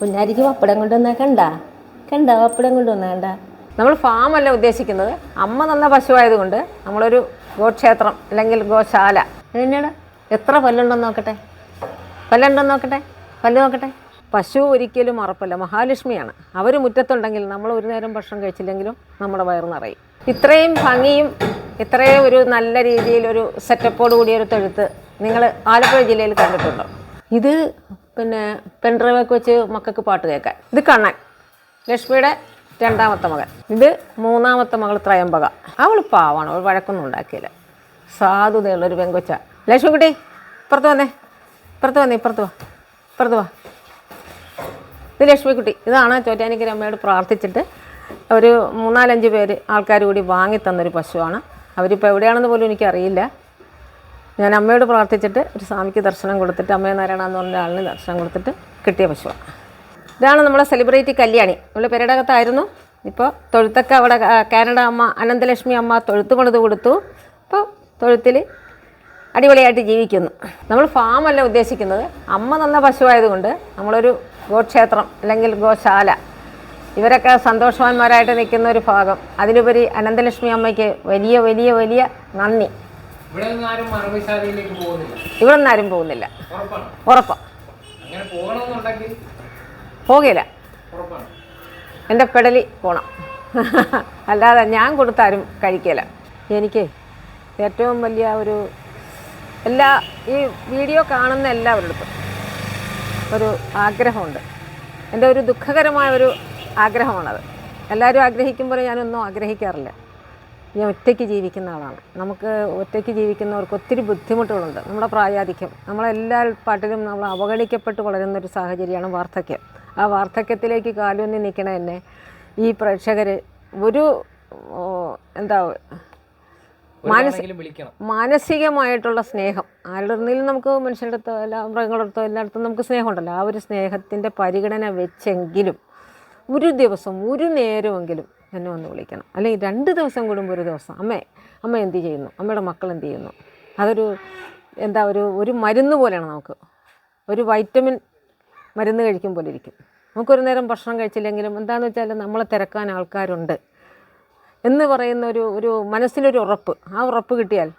കുഞ്ഞാരിക്ക് പപ്പടം കൊണ്ടുവന്നാ കണ്ട? കണ്ട പപ്പടം കൊണ്ടുവന്നാ കണ്ട? നമ്മൾ ഫാമല്ല ഉദ്ദേശിക്കുന്നത്. അമ്മ തന്ന പശുവായതുകൊണ്ട് നമ്മളൊരു ഗോക്ഷേത്രം അല്ലെങ്കിൽ ഗോശാല. അതന്നെയാണ് എത്ര പല്ലുണ്ടെന്ന് നോക്കട്ടെ. പല്ലുണ്ടെന്ന് നോക്കട്ടെ. പല്ല് നോക്കട്ടെ. പശു ഒരിക്കലും ഉറപ്പല്ല മഹാലക്ഷ്മിയാണ്. അവർ മുറ്റത്തുണ്ടെങ്കിൽ നമ്മൾ ഒരു നേരം ഭക്ഷണം കഴിച്ചില്ലെങ്കിലും നമ്മുടെ വയറ് നിറയും. ഇത്രയും ഭംഗിയും ഇത്രയും ഒരു നല്ല രീതിയിൽ ഒരു സെറ്റപ്പോട് കൂടിയ ഒരു തൊഴുത്ത് നിങ്ങൾ ആലപ്പുഴ ജില്ലയിൽ കണ്ടിട്ടുണ്ടോ? ഇത് പിന്നെ പെൻഡ്രൈവൊക്കെ വെച്ച് മക്കൾക്ക് പാട്ട് കേൾക്കാൻ. ഇത് കണ്ണൻ. ലക്ഷ്മിയുടെ രണ്ടാമത്തെ മകൻ. ഇത് മൂന്നാമത്തെ മകൾ ത്രയംബക. അവൾ പാവാണ് അവൾ വഴക്കൊന്നും ഉണ്ടാക്കിയില്ല. സാധുതയുള്ളൊരു പെങ്കൊച്ച. ലക്ഷ്മിക്കുട്ടി ഇപ്പുറത്ത് വന്നേ. ഇപ്പുറത്ത് വന്നേ ഇപ്പുറത്ത് വാ. ഇപ്പുറത്ത് വാ. ഇത് ലക്ഷ്മിക്കുട്ടി ഇതാണ് ചോറ്റാനിക്കര അമ്മയോട് പ്രാർത്ഥിച്ചിട്ട് ഒരു മൂന്നാലഞ്ച് പേര് ആൾക്കാർ കൂടി വാങ്ങി തന്നൊരു പശുവാണ്. അവരിപ്പോൾ എവിടെയാണെന്ന് പോലും എനിക്കറിയില്ല. ഞാൻ അമ്മയോട് പ്രാർത്ഥിച്ചിട്ട് ഒരു സ്വാമിക്ക് ദർശനം കൊടുത്തിട്ട് അമ്മയെ നാരായണ എന്ന് പറഞ്ഞ ആളിന് ദർശനം കൊടുത്തിട്ട് കിട്ടിയ പശുവാണ് ഇതാണ് നമ്മളെ സെലിബ്രിറ്റി കല്യാണി. നമ്മൾ പെരടകത്തായിരുന്നു. ഇപ്പോൾ തൊഴുത്തൊക്കെ അവിടെ കാനഡ അമ്മ അനന്തലക്ഷ്മി അമ്മ തൊഴുത്ത് പണിത് കൊടുത്തു. ഇപ്പോൾ തൊഴുത്തിൽ അടിപൊളിയായിട്ട് ജീവിക്കുന്നു. നമ്മൾ ഫാമല്ല ഉദ്ദേശിക്കുന്നത്. അമ്മ തന്ന പശുവായതുകൊണ്ട് നമ്മളൊരു ഗോക്ഷേത്രം അല്ലെങ്കിൽ ഗോശാല ഇവരൊക്കെ സന്തോഷവാന്മാരായിട്ട് നിൽക്കുന്ന ഒരു ഭാഗം. അതിലുപരി അനന്തലക്ഷ്മി അമ്മയ്ക്ക് വലിയ വലിയ വലിയ നന്ദി. ഇവിടെ നിന്ന് ആരും പോകുന്നില്ല. ഉറപ്പാ. പോകില്ല എന്റെ എന്റെ പെടലി പോണം. അല്ലാതെ ഞാൻ കൊടുത്താരും കഴിക്കില്ല എനിക്ക് ഏറ്റവും വലിയ ഒരു എല്ലാ ഈ വീഡിയോ കാണുന്ന എല്ലാവരുടെ ഒരു ആഗ്രഹമുണ്ട്. എന്റെ ഒരു ദുഃഖകരമായ ഒരു ആഗ്രഹമാണത്. എല്ലാവരും ആഗ്രഹിക്കുമ്പോൾ ഞാനൊന്നും ആഗ്രഹിക്കാറില്ല. ഞാൻ ഒറ്റയ്ക്ക് ജീവിക്കുന്ന ആളാണ്. നമുക്ക് ഒറ്റയ്ക്ക് ജീവിക്കുന്നവർക്ക് ഒത്തിരി ബുദ്ധിമുട്ടുകളുണ്ട്. നമ്മുടെ പ്രായാധിക്യം. നമ്മളെല്ലാ പാട്ടിലും നമ്മൾ അവഗണിക്കപ്പെട്ട് വളരുന്ന ഒരു സാഹചര്യമാണ് വാർദ്ധക്യം. ആ വാർദ്ധക്യത്തിലേക്ക് കാലൂന്നി നിൽക്കണ എന്നെ ഈ പ്രേക്ഷകർ ഒരു എന്താ മാനസിക മാനസികമായിട്ടുള്ള സ്നേഹം. ആരുടെ നിന്നും നമുക്ക് മനുഷ്യരുടെ അടുത്തോ എല്ലാ മൃഗങ്ങളുടെ അടുത്തോ എല്ലായിടത്തും നമുക്ക് സ്നേഹമുണ്ടല്ലോ. ആ ഒരു സ്നേഹത്തിന്റെ പരിഗണന വെച്ചെങ്കിലും ഒരു ദിവസം ഒരു നേരമെങ്കിലും എന്നെ ഒന്ന് വിളിക്കണം. അല്ലെങ്കിൽ രണ്ട് ദിവസം കൂടുമ്പോൾ ഒരു ദിവസം. അമ്മേ അമ്മ എന്ത് ചെയ്യുന്നു? അമ്മയുടെ മക്കൾ എന്ത് ചെയ്യുന്നു? അതൊരു എന്താ ഒരു ഒരു മരുന്ന് പോലെയാണ് നമുക്ക്. ഒരു വൈറ്റമിൻ മരുന്ന് കഴിക്കും പോലെ ഇരിക്കും. നമുക്കൊരു നേരം ഭക്ഷണം കഴിച്ചില്ലെങ്കിലും എന്താണെന്ന് വെച്ചാൽ നമ്മളെ തിരക്കാൻ ആൾക്കാരുണ്ട് എന്ന് പറയുന്ന ഒരു ഒരു മനസ്സിലൊരു ഉറപ്പ്. ആ ഉറപ്പ് കിട്ടിയാൽ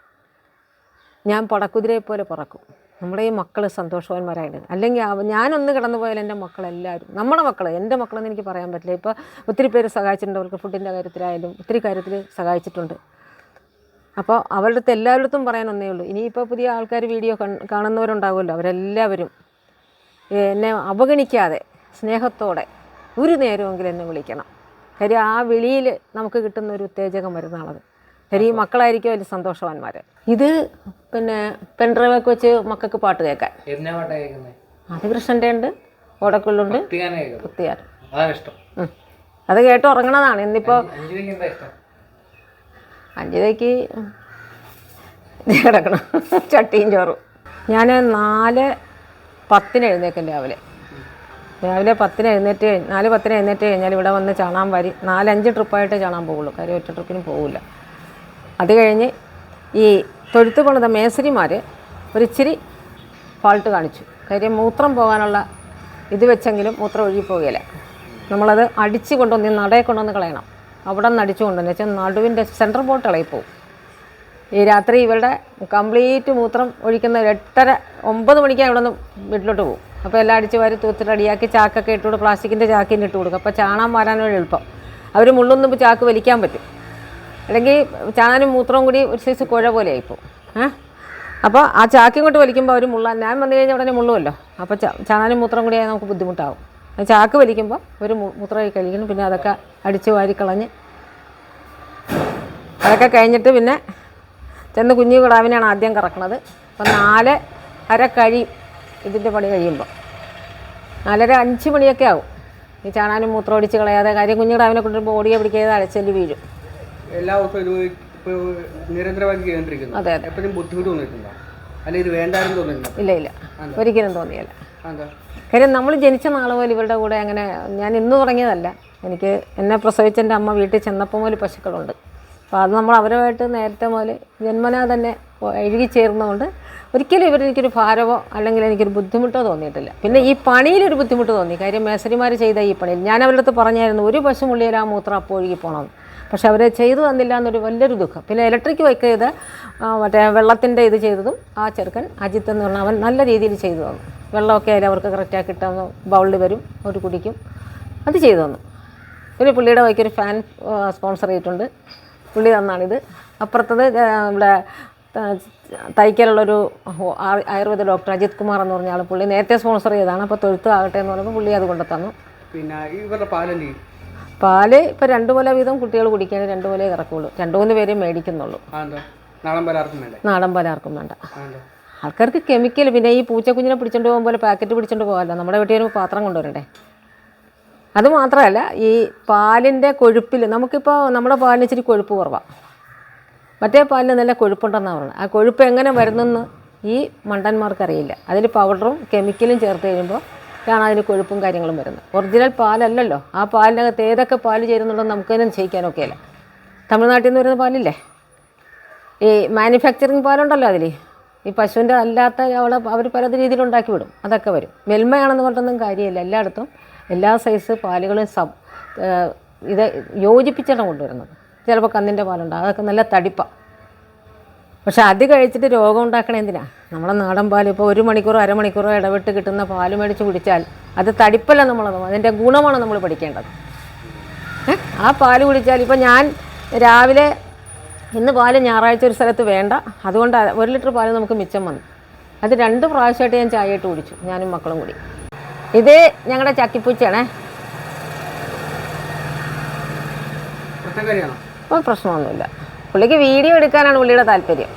ഞാൻ പടക്കുതിരയെ പോലെ പറക്കും. നമ്മുടെ ഈ മക്കൾ സന്തോഷവാന്മാരായിട്ട് അല്ലെങ്കിൽ ഞാനൊന്ന് കിടന്നു പോയാൽ എന്റെ മക്കളെല്ലാവരും നമ്മുടെ മക്കൾ എന്റെ മക്കളെന്ന് എനിക്ക് പറയാൻ പറ്റില്ല. ഇപ്പോൾ ഒത്തിരി പേര് സഹായിച്ചിട്ടുണ്ട് അവർക്ക് ഫുഡിന്റെ കാര്യത്തിലായാലും ഒത്തിരി കാര്യത്തിൽ സഹായിച്ചിട്ടുണ്ട്. അപ്പോൾ അവരുടെ അടുത്ത് എല്ലാവരുടെ പറയാൻ ഒന്നേ ഉള്ളൂ. ഇനിയിപ്പോൾ പുതിയ ആൾക്കാർ വീഡിയോ കാണുന്നവരുണ്ടാവുമല്ലോ അവരെല്ലാവരും. എന്നെ അവഗണിക്കാതെ സ്നേഹത്തോടെ ഒരു നേരമെങ്കിലും എന്നെ വിളിക്കണം. കാര്യം ആ വിളിയിൽ നമുക്ക് കിട്ടുന്ന ഒരു ഉത്തേജകം വരുന്നതാണത്. കാര്യം ഈ മക്കളായിരിക്കും അതിൽ സന്തോഷവാന്മാര്. ഇത് പിന്നെ പെൺഡ്രൈവൊക്കെ വെച്ച് മക്കൾക്ക് പാട്ട് കേൾക്കാൻ. അത് കൃഷ്ണന്റെ ഉണ്ട് ഓടക്കുള്ളുണ്ട്. അത് കേട്ട് ഉറങ്ങണതാണ്. ഇന്നിപ്പോ അഞ്ചരയ്ക്ക് കിടക്കണം. ചട്ടിയും ചോറും. ഞാൻ നാല് പത്തിന് എഴുന്നേക്കും രാവിലെ. രാവിലെ പത്തിന് എഴുന്നേറ്റ് കഴിഞ്ഞ് നാല് പത്തിന് എഴുന്നേറ്റ് കഴിഞ്ഞാൽ ഇവിടെ വന്ന് ചാണാൻ വരി നാലഞ്ച് ട്രിപ്പായിട്ട് ചാണാൻ പോകുള്ളൂ കാര്യം ഒറ്റ ട്രിപ്പിനും പോകില്ല അത് കഴിഞ്ഞ് ഈ തൊഴുത്ത് പണിത മേസരിമാർ ഒരിച്ചിരി ഫാൾട്ട് കാണിച്ചു. കാര്യം മൂത്രം പോകാനുള്ള ഇത് വെച്ചെങ്കിലും മൂത്രം ഒഴുകിപ്പോകില്ല നമ്മളത് അടിച്ച് കൊണ്ടുവന്ന് നടയെ കൊണ്ടുവന്ന് കളയണം. അവിടെ നിന്ന് അടിച്ചു കൊണ്ടുവന്ന് വെച്ചാൽ നടുവിന്റെ സെൻട്രൽ ബോട്ട് ഇളയിപ്പോവും ഈ രാത്രി ഇവരുടെ കംപ്ലീറ്റ് മൂത്രം ഒഴിക്കുന്ന എട്ടര ഒമ്പത് മണിക്ക് അവിടെ നിന്ന് വീട്ടിലോട്ട് പോകും അപ്പോൾ എല്ലാം അടിച്ച് വാരി തൂത്തിട്ട് അടിയാക്കി ചാക്കൊക്കെ ഇട്ടുകൊടുക്കും പ്ലാസ്റ്റിക്കിന്റെ ചാക്കിന്റെ ഇട്ട് കൊടുക്കും. അപ്പോൾ ചാണാൻ വരാനൊരു എളുപ്പം. അവർ മുള്ളൊന്നും ചാക്ക് വലിക്കാൻ പറ്റും. അല്ലെങ്കിൽ ചാണാനും മൂത്രവും കൂടി ഒരു സൈസ് കുഴ പോലെ ആയിപ്പോൾ ഏഹ് അപ്പോൾ ആ ചാക്കി ഇങ്ങോട്ട് വലിക്കുമ്പോൾ അവർ മുള്ളാൻ ഞാൻ വന്നു കഴിഞ്ഞാൽ ഉടനെ മുള്ളുമല്ലോ അപ്പോൾ ചാണാനും മൂത്രം കൂടി നമുക്ക് ബുദ്ധിമുട്ടാവും. ചാക്ക് വലിക്കുമ്പോൾ ഒരു മൂത്രമായി കഴിക്കണം. പിന്നെ അതൊക്കെ അടിച്ച് വാരി കളഞ്ഞ് അതൊക്കെ കഴിഞ്ഞിട്ട് പിന്നെ ചെന്ന് കുഞ്ഞു കിടാവിനെയാണ് ആദ്യം കറക്കണത്. അപ്പോൾ നാല് അര കഴി ഇതിന്റെ പണി കഴിയുമ്പോൾ നാലര അഞ്ച് മണിയൊക്കെ ആവും. ഈ ചാണാനും മൂത്രം ഒടിച്ച് കളയാതെ കാര്യം കുഞ്ഞു കിടാവിനെ കൊണ്ടുവരുമ്പോൾ ഓടിയെ പിടിക്കാതെ അലച്ചെല്ലി വീഴും. എല്ലാ ദിവസവും ഇത് ഇപ്പോൾ നിരന്തരമായി ചെയ്തുകൊണ്ടിരിക്കുന്നു. അതെ അതെ. എപ്പോഴും ബുദ്ധിമുട്ട് തോന്നിയിട്ടുണ്ടോ? അല്ലെങ്കിൽ ഇത് വേണ്ടായിരുന്നു തോന്നിയിട്ടുണ്ടോ? ഇല്ല ഇല്ല. ഒരിക്കലും തോന്നിയല്ല. എന്താ കാര്യം നമ്മൾ ജനിച്ച നാൾ പോലും ഇവരുടെ കൂടെ അങ്ങനെ ഞാൻ ഇന്ന് തുടങ്ങിയതല്ല. എനിക്ക് എന്നെ പ്രസവിച്ച എന്റെ അമ്മ വീട്ടിൽ ചെന്നപ്പോൾ മുതൽ പശുക്കളുണ്ട്. അപ്പോൾ അത് നമ്മൾ അവരുമായിട്ട് നേരത്തെ മുതൽ ജന്മനാ തന്നെ എഴുകി ചേർന്നുകൊണ്ട് ഒരിക്കലും ഇവർ എനിക്കൊരു ഭാരമോ അല്ലെങ്കിൽ എനിക്കൊരു ബുദ്ധിമുട്ടോ തോന്നിയിട്ടില്ല. പിന്നെ ഈ പണിയിലൊരു ബുദ്ധിമുട്ട് തോന്നി. കാര്യം മേസരിമാർ ചെയ്ത ഈ പണിയിൽ ഞാൻ അവരുടെ അടുത്ത് പറഞ്ഞായിരുന്നു ഒരു പശു മുള്ളിയിൽ ആ മൂത്രം അപ്പോൾ ഒഴുകി പോകണമെന്ന് പക്ഷെ അവർ ചെയ്തു തന്നില്ല എന്നൊരു വലിയൊരു ദുഃഖം. പിന്നെ ഇലക്ട്രിക് വൈക്ക് ചെയ്ത് മറ്റേ വെള്ളത്തിന്റെ ഇത് ചെയ്തതും ആ ചെറുക്കൻ അജിത്ത് എന്ന് പറഞ്ഞാൽ അവൻ നല്ല രീതിയിൽ ചെയ്തു തന്നു. വെള്ളമൊക്കെ ആയാലും അവർക്ക് കറക്റ്റാക്കി കിട്ടുന്നു ബൗളിൽ വരും അവർ കുടിക്കും. അത് ചെയ്തു തന്നു. പിന്നെ പുള്ളിയുടെ വൈക്കൊരു ഫാൻ സ്പോൺസർ ചെയ്തിട്ടുണ്ട്. പുള്ളി തന്നാണിത്. അപ്പുറത്തത് ഇവിടെ തയ്ക്കലുള്ളൊരു ആയുർവേദ ഡോക്ടർ അജിത് കുമാർ എന്ന് പറഞ്ഞ ആൾ പുള്ളി നേരത്തെ സ്പോൺസർ ചെയ്തതാണ്. അപ്പോൾ തൊഴുത്ത് ആകട്ടെ എന്ന് പറയുമ്പോൾ പുള്ളി അത് കൊണ്ടു തന്നു പിന്നെ ഇവരുടെ ചെയ്യും പാൽ ഇപ്പം രണ്ട് മുല വീതം കുട്ടികൾ കുടിക്കാൻ രണ്ട് മുലേ ഇറക്കുള്ളൂ രണ്ട് മൂന്ന് പേരെ മേടിക്കുന്നുള്ളൂ. നാടൻ പാൽ ആർക്കും വേണ്ട. നാടൻ പാൽ ആർക്കും വേണ്ട. ആൾക്കാർക്ക് കെമിക്കൽ പിന്നെ ഈ പൂച്ചക്കുഞ്ഞിനെ പിടിച്ചോണ്ട് പോലെ പാക്കറ്റ് പിടിച്ചോണ്ട് പോകാമല്ലോ. നമ്മുടെ വീട്ടിൽ വരുമ്പോൾ പാത്രം കൊണ്ടുവരണ്ടേ? അത് മാത്രമല്ല ഈ പാലിന്റെ കൊഴുപ്പിൽ നമുക്കിപ്പോൾ നമ്മുടെ പാലിന് ഇച്ചിരി കൊഴുപ്പ് കുറവാണ് മറ്റേ പാലിന് നല്ല കൊഴുപ്പുണ്ടെന്നാണ് പറയുന്നത് ആ കൊഴുപ്പ് എങ്ങനെ വരുന്നെന്ന് ഈ മണ്ടന്മാർക്ക് അറിയില്ല അതിൽ പൗഡറും കെമിക്കലും ചേർത്ത് കഴിയുമ്പോൾ ആണ് അതിന് കൊഴുപ്പും കാര്യങ്ങളും വരുന്നത്. ഒറിജിനൽ പാലല്ലല്ലോ. ആ പാലിനകത്ത് ഏതൊക്കെ പാൽ ചേരുന്നുണ്ടെന്ന് നമുക്ക് തന്നെ ചെയ്യിക്കാനൊക്കെ അല്ല? തമിഴ്നാട്ടിൽ നിന്ന് വരുന്ന പാലില്ലേ? ഈ മാനുഫാക്ചറിങ് പാലുണ്ടല്ലോ അതിൽ ഈ പശുവിന്റെ അല്ലാത്ത അവളെ അവർ പല രീതിയിൽ ഉണ്ടാക്കി വിടും. അതൊക്കെ വരും. മെൽമയാണെന്ന് പറഞ്ഞൊന്നും കാര്യമില്ല. എല്ലായിടത്തും എല്ലാ സൈസ് പാലുകളും സബ് ഇത് യോജിപ്പിച്ചാണ് കൊണ്ടുവരുന്നത്. ചിലപ്പോൾ കന്നിന്റെ പാലുണ്ടാകും. അതൊക്കെ നല്ല തടിപ്പാണ് പക്ഷെ അത് കഴിച്ചിട്ട് രോഗം ഉണ്ടാക്കണേ എന്തിനാ? നമ്മളെ നാടൻ പാൽ ഇപ്പോൾ ഒരു മണിക്കൂറോ അരമണിക്കൂറോ ഇടവിട്ട് കിട്ടുന്ന പാൽ മേടിച്ച് കുടിച്ചാൽ അത് തടിപ്പല്ല നമ്മളത്. അതിന്റെ ഗുണമാണ് നമ്മൾ പഠിക്കേണ്ടത്. ആ പാൽ കുടിച്ചാൽ ഇപ്പം ഞാൻ രാവിലെ ഇന്ന് പാൽ ഞായറാഴ്ച ഒരു സ്ഥലത്ത് വേണ്ട. അതുകൊണ്ട് ഒരു ലിറ്റർ പാൽ നമുക്ക് മിച്ചം വന്നു. അത് രണ്ട് പ്രാവശ്യമായിട്ട് ഞാൻ ചായ ഇട്ട് കുടിച്ചു. ഞാനും മക്കളും കൂടി. ഇത് ഞങ്ങളുടെ ചക്കിപ്പൂച്ചയാണേ. അപ്പോൾ പ്രശ്നമൊന്നുമില്ല. പുള്ളിക്ക് വീഡിയോ എടുക്കാനാണ് പുള്ളിയുടെ താല്പര്യം.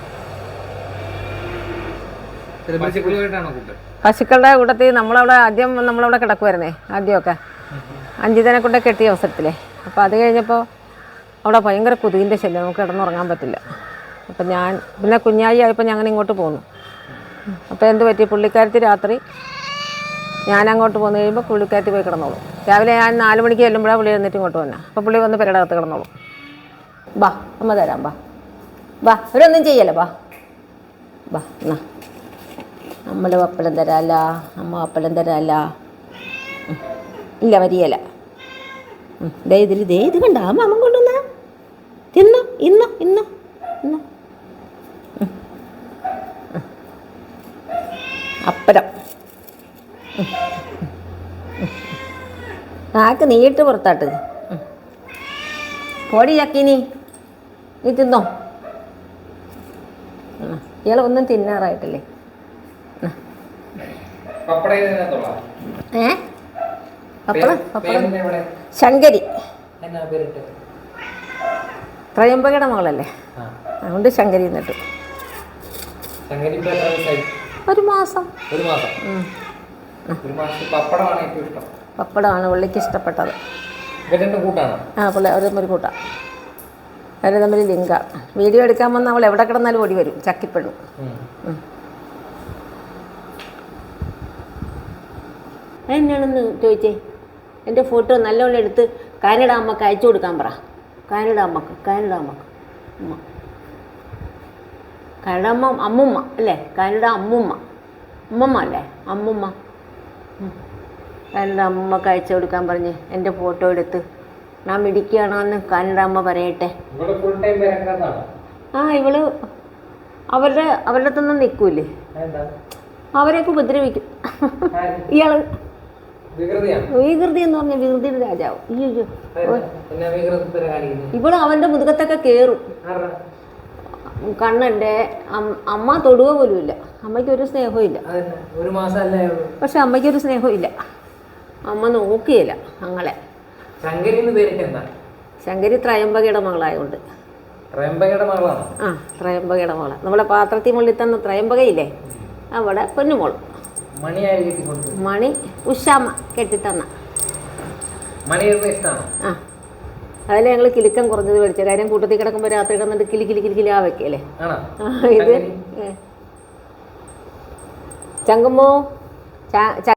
പശുക്കളുടെ കൂട്ടത്തിൽ നമ്മളവിടെ ആദ്യം നമ്മളവിടെ കിടക്കുമായിരുന്നേ ആദ്യമൊക്കെ. അഞ്ചിതനെ കൊണ്ട് കെട്ടിയ അവസരത്തിലേ. അപ്പോൾ അത് കഴിഞ്ഞപ്പോൾ അവിടെ ഭയങ്കര കൊതുകിന്റെ ശല്യം നമുക്ക് കിടന്നുറങ്ങാൻ പറ്റില്ല. അപ്പം ഞാൻ പിന്നെ കുഞ്ഞായി ആയപ്പോൾ ഞങ്ങൾ ഇങ്ങോട്ട് പോന്നു. അപ്പോൾ എന്ത് പറ്റി? പുള്ളിക്കാരത്തി രാത്രി ഞാൻ അങ്ങോട്ട് പോന്നു കഴിയുമ്പോൾ പുള്ളിക്കാരത്തി പോയി കിടന്നോളൂ. രാവിലെ ഞാൻ നാല് മണിക്ക് ചെല്ലുമ്പോഴാണ് പുള്ളി എന്നിട്ട് ഇങ്ങോട്ട് വന്നെ. അപ്പോൾ പുള്ളി വന്ന് പെരടകത്ത് കിടന്നോളൂ. ബാ അമ്മ തരാം ബാ ബാ ഇവരൊന്നും ചെയ്യല്ലേ ബാ ബാ എന്നാ. നമ്മൾ പപ്പടം തരാല അമ്മ പപ്പടം തരാല ഇല്ല വരിയല ദേ ഇതിൽ ദേ ഇത് കണ്ട? അമ്മ അമ്മ കൊണ്ടുവന്ന തിന്നോ ഇന്നോ ഇന്നോ ഇന്നോ. അപ്പരം. നാക്ക് നീട്ട് പുറത്താട്ട്. പൊടി ചക്കിനി. നീ തിന്നോ? ഇയാളൊന്നും തിന്നാറായിട്ടില്ലേ? ഏ? പപ്പടം പപ്പടം. പേരെന്താ ശങ്കരി. ത്രയംബകയുടെ മകളല്ലേ? അതുകൊണ്ട് ശങ്കരി എന്നിട്ട്. ഒരു മാസം. ഒരു പപ്പടമാണ് പുള്ളിക്ക് ഇഷ്ടപ്പെട്ടത്. ആ പുള്ളി ഒരു ഒരു കൂട്ടാണ് അവർ തമ്മിൽ ലിങ്ക. വീഡിയോ എടുക്കാൻ വന്നാൽ അവൾ എവിടെ കിടന്നാലും ഓടി വരും. ചക്കിപ്പെടും. എന്നാണെന്ന് ചോദിച്ചേ? എന്റെ ഫോട്ടോ നല്ലോണം എടുത്ത് കാനഡ അമ്മയ്ക്ക് അയച്ചു കൊടുക്കാൻ പറ. കാനഡ അമ്മയ്ക്ക് കാനഡ അമ്മയ്ക്ക്. അമ്മ കാനഡ അമ്മ അമ്മുമ്മ അല്ലേ? കാനഡ അമ്മുമ്മ. അമ്മമ്മ അല്ലേ? അമ്മുമ്മ. കാനഡ അമ്മയ്ക്ക് അയച്ചു കൊടുക്കാൻ പറഞ്ഞ് എന്റെ ഫോട്ടോ എടുത്ത്. ഞാൻ മിടിക്കുകയാണെന്ന് കാനഡ അമ്മ പറയട്ടെ. ആ ഇവൾ അവരുടെ അവരുടെ അടുത്തൊന്നും നിൽക്കൂലേ അവരെയൊക്കെ ഉപദ്രവിക്കും. ഇയാൾ വികൃതി എന്ന് പറഞ്ഞ വികൃതിയുടെ രാജാവ്. അയ്യോ അവന്റെ മുതുകത്തൊക്കെ കേറും. കണ്ണന്റെ അമ്മ തൊടുക പോലും ഇല്ല അമ്മയ്ക്ക് ഒരു സ്നേഹവും ഇല്ല. പക്ഷെ അമ്മയ്ക്ക് ഒരു സ്നേഹവും ഇല്ല. അമ്മ നോക്കിയില്ല ഞങ്ങളെ ശങ്കരി ത്രയംബകയുടെ മകളായതുകൊണ്ട് മകളാണ്? ആ ത്രയംബകയുടെ മകളാണ് നമ്മളെ പാത്രത്തിൽ മുള്ളിൽ തന്ന ത്രയംബകയില്ലേ? അവിടെ പൊന്നുമോൾ മണി ഉഷാമ കെട്ടിത്തന്ന. ആ. അതിൽ ഞങ്ങൾ കിലുക്കം കുറഞ്ഞത് മേടിച്ചത്. കാര്യം കൂട്ടത്തിൽ കിടക്കുമ്പോൾ രാത്രി കിടന്നിട്ട് കിലി കിലി കിലി കിലാ വെക്കല്ലേ? ഇത്. ശങ്കരി? ഏ. ച- ച-